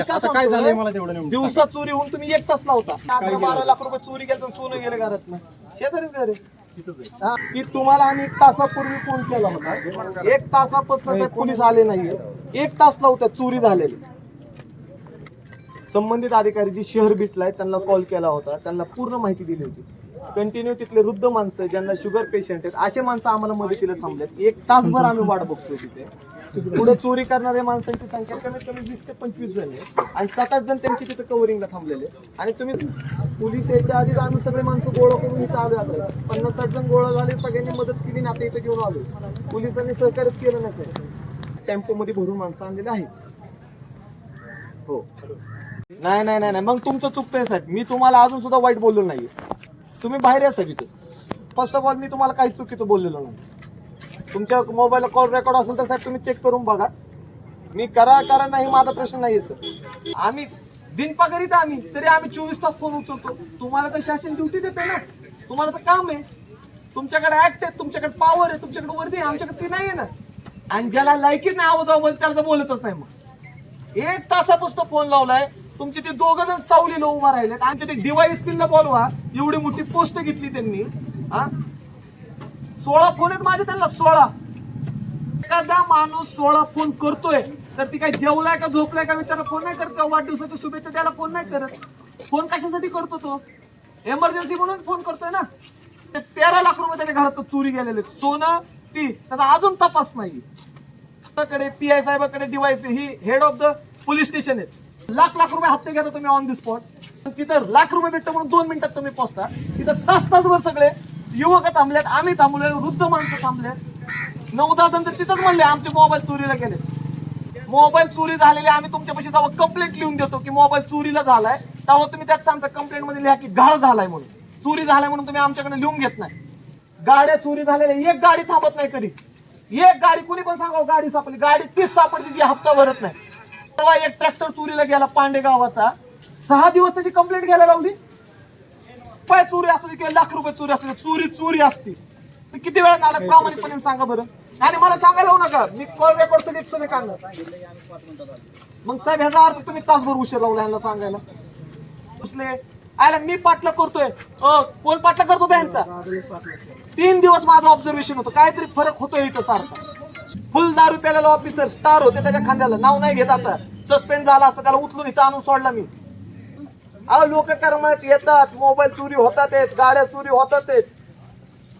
आता काय. झालंय मला तेवढं नेमकं? दिवसा चोरी होऊन तुम्ही एक तास लावता. अकरा बारा लाख रुपये चोरी केलं तर सोनं गेलं घरात शेजारीच घर आहे. हा, की तुम्हाला आम्ही एक तासापूर्वी फोन केला होता. एक तासापासून पोलीस आले नाहीये. एक तास लावतात चोरी झालेली. संबंधित अधिकारी जी शहर बिटलाय त्यांना कॉल केला होता. त्यांना पूर्ण माहिती दिली होती. कंटिन्यू तिथले वृद्ध माणसं ज्यांना शुगर पेशंट आहेत असे माणसं आम्हाला मदतीला थांबलेत. एक तासभर आम्ही वाट बघतोय तिथे. पुढे चोरी करणाऱ्या माणसांची संख्या कमीत कमी वीस ते पंचवीस जण आहे आणि सात आठ जण त्यांची तिथे कव्हरिंगला थांबलेले आणि तुम्ही पोलीस यायच्या आधीच आम्ही सगळे माणसं गोळा करून इथं आलो आता. पन्नास साठ जण गोळा झाले सगळ्यांनी मदत केली ना आता इथं घेऊन आलो पोलिसांनी सहकार्यच केलं नाही सर टेम्पोमध्ये भरून माणसं आणलेली आहेत. हो. नाही नाही नाही नाही. मग तुमचं चुकतंय साहेब मी तुम्हाला अजून सुद्धा वाईट बोललो नाही तुम्ही बाहेर या साहेब इथे. फर्स्ट ऑफ ऑल मी तुम्हाला काही चुकीचं बोललेलो नाही. तुमच्या मोबाईल कॉल रेकॉर्ड असेल तर साहेब तुम्ही चेक करून बघा. मी करा करा नाही माझा प्रश्न नाही सर आम्ही बिनपगारीत आम्ही तरी आम्ही चोवीस तास फोन उचलतो. तुम्हाला तर शासन ड्युटी देते ना. तुम्हाला तर काम आहे. तुमच्याकडे ऍक्ट आहे तुमच्याकडे पॉवर आहे तुमच्याकडे वर्दी आहे आमच्याकडे ती नाही आहे ना. आणि ज्याला लायकीच नाही आवाज त्याला तर बोलतच नाही मग. एक तासापासून फोन लावलाय. तुमचे ते दोघ जण सावलीला उभा राहिले आमच्या ते डिवाइस पिनला बोलवा. एवढी मोठी पोस्ट घेतली त्यांनी. हा? सोळा फोन आहेत माझे त्यांना सोळा. एखादा माणूस सोळा फोन करतोय तर ती काय जेवलाय का झोपलाय का विचारा फोन नाही करत का? वाढदिवसाच्या शुभेच्छा त्याला फोन नाही करत. फोन कशासाठी करतो तो? एमर्जन्सी म्हणून फोन करतोय ना? ते तेरा लाख रुपये त्याच्या घरात चोरी गेलेले सोनं ती. त्याचा अजून तपास नाही कडे पी आय साहेबाकडे device he head of the police station आहे लाख लाख रुपये हप्ते घेता तुम्ही ऑन द स्पॉट तिथं लाख रुपये भेटतं म्हणून दोन मिनिटात तुम्ही पोहोचता. तिथं तास तासभर सगळे युवक थांबलेत आम्ही थांबलोय वृद्ध माणसं थांबलेत. नऊ दहा जण तर तिथंच म्हणले आमचे मोबाईल चोरीला गेले. मोबाईल चोरी झालेले आम्ही तुमच्यापाशी जेव्हा कंप्लेंट लिहून देतो की मोबाईल चोरीला झालाय तेव्हा तुम्ही त्यात सांगता कंप्लेंटमध्ये लिहा की घाळ झालाय म्हणून. चोरी झालाय म्हणून तुम्ही आमच्याकडे लिहून घेत नाही. गाड्या चोरी झालेल्या एक गाडी थांबत नाही कधी. एक गाडी कुणी पण सांगा गाडी सापडली. गाडी तीच सापडली जी हप्ता भरत नाही. तेव्हा एक ट्रॅक्टर चोरीला गेला पांडे गावाचा. सहा दिवस त्याची कंप्लेंट घ्यायला लावली. पाय चोरी असू दे किंवा लाख रुपये चोरी असू दे चोरी चोरी असते. तर किती वेळा आला प्रामाणिकपणे सांगा बरं. आणि मला सांगायला होऊ नका. मी कॉल रेकॉर्ड सगळे सगळे काढणार मग साहेब ह्याचा अर्थ तुम्ही तासभर उशीर लावला ह्यांना सांगायला. दुसरे आयला मी पाटला करतोय. कोण पाटला करतो त्यांचा तीन दिवस माझं ऑब्झर्वेशन होतं. काहीतरी फरक होतोय इथं सारखा. फुल दारू प्यालेला ऑफिसर स्टार होते त्याच्या खांद्याला. नाव नाही घेत आता. सस्पेंड झाला असता त्याला उचलून इथं आणून सोडला मी. अहो लोक करमत येतात. मोबाईल चोरी होतात गाड्या चोरी होतात